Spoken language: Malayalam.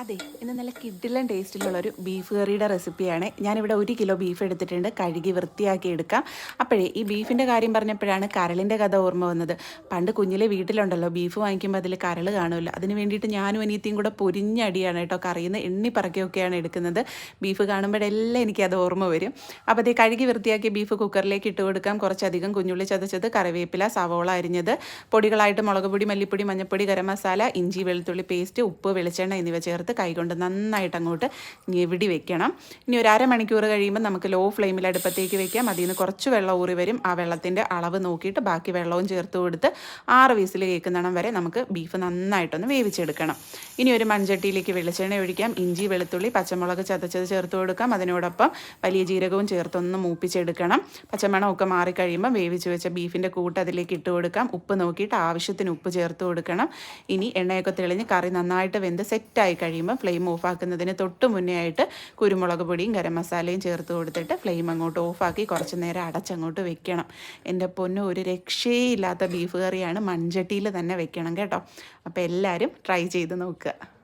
അതെ ഇന്ന് നല്ല കിഡിലൻ ടേസ്റ്റിലുള്ള ഒരു ബീഫ് കറിയുടെ റെസിപ്പിയാണ്. ഞാനിവിടെ ഒരു കിലോ ബീഫ് എടുത്തിട്ടുണ്ട് കഴുകി വൃത്തിയാക്കി എടുക്കാം. അപ്പോഴേ ഈ ബീഫിന്റെ കാര്യം പറഞ്ഞപ്പോഴാണ് കരളിന്റെ കഥ ഓർമ്മ വന്നത്. പണ്ട് കുഞ്ഞിലെ വീട്ടിലുണ്ടല്ലോ ബീഫ് വാങ്ങിക്കുമ്പോൾ അതിൽ കരൾ കാണുമല്ലോ. അതിന് വേണ്ടിയിട്ട് ഞാനും അനിയത്തിയും കൂടെ പൊരിഞ്ഞടിയാണ് കേട്ടോ കറിയുന്ന എണ്ണി പറക്കിയൊക്കെയാണ് എടുക്കുന്നത്. ബീഫ് കാണുമ്പോഴെല്ലാം എനിക്കത് ഓർമ്മ വരും. അപ്പോൾ അതേ കഴുകി വൃത്തിയാക്കി ബീഫ് കുക്കറിലേക്ക് ഇട്ട് കൊടുക്കാം. കുറച്ചധികം കുഞ്ഞുള്ളി ചതച്ചത് കറിവേപ്പില സവോള അരിഞ്ഞത് പൊടികളായിട്ട് മുളക് പൊടി മല്ലിപ്പൊടി മഞ്ഞൾപ്പൊടി ഗരം മസാല ഇഞ്ചി വെളുത്തുള്ളി പേസ്റ്റ് ഉപ്പ് വെളിച്ചെണ്ണ എന്നിവ ചേർത്ത് കൈകൊണ്ട് നന്നായിട്ട് അങ്ങോട്ട് ഞെവിടി വെക്കണം. ഇനി ഒരു അരമണിക്കൂർ കഴിയുമ്പോൾ നമുക്ക് ലോ ഫ്ലെയിമിൽ അടുപ്പത്തേക്ക് വെക്കാം. അതിൽ നിന്ന് കുറച്ച് വെള്ളം ഊറി വരും. ആ വെള്ളത്തിന്റെ അളവ് നോക്കിയിട്ട് ബാക്കി വെള്ളവും ചേർത്ത് കൊടുത്ത് ആറ് വീസിൽ കേൾക്കുന്നിടം വരെ നമുക്ക് ബീഫ് നന്നായിട്ടൊന്ന് വേവിച്ചെടുക്കണം. ഇനി ഒരു മൺചട്ടിയിലേക്ക് വെളിച്ചെണ്ണ ഒഴിക്കാം. ഇഞ്ചി വെളുത്തുള്ളി പച്ചമുളക് ചതച്ചത് ചേർത്ത് കൊടുക്കാം. അതിനോടൊപ്പം വലിയ ജീരകവും ചേർത്തൊന്ന് മൂപ്പിച്ചെടുക്കണം. പച്ചമണമൊക്കെ മാറിക്കഴിയുമ്പോൾ വേവിച്ച് വെച്ച ബീഫിന്റെ കൂട്ട് അതിലേക്ക് ഇട്ട് കൊടുക്കാം. ഉപ്പ് നോക്കിയിട്ട് ആവശ്യത്തിന് ഉപ്പ് ചേർത്ത് കൊടുക്കണം. ഇനി എണ്ണയൊക്കെ തെളിഞ്ഞ് കറി നന്നായിട്ട് വെന്ത് സെറ്റായി കഴിയുമ്പോൾ ഫ്ലെയിം ഓഫാക്കുന്നതിന് തൊട്ട് മുന്നേ ആയിട്ട് കുരുമുളക് പൊടിയും ഗരം മസാലയും ചേർത്ത് കൊടുത്തിട്ട് ഫ്ലെയിം അങ്ങോട്ട് ഓഫാക്കി കുറച്ച് നേരം അടച്ചങ്ങോട്ട് വെക്കണം. എന്റെ പൊന്ന് ഒരു രക്ഷയില്ലാത്ത ബീഫ് കറിയാണ് മൺചട്ടിയിൽ തന്നെ വെക്കണം കേട്ടോ. അപ്പോൾ എല്ലാവരും ട്രൈ ചെയ്ത് നോക്കുക.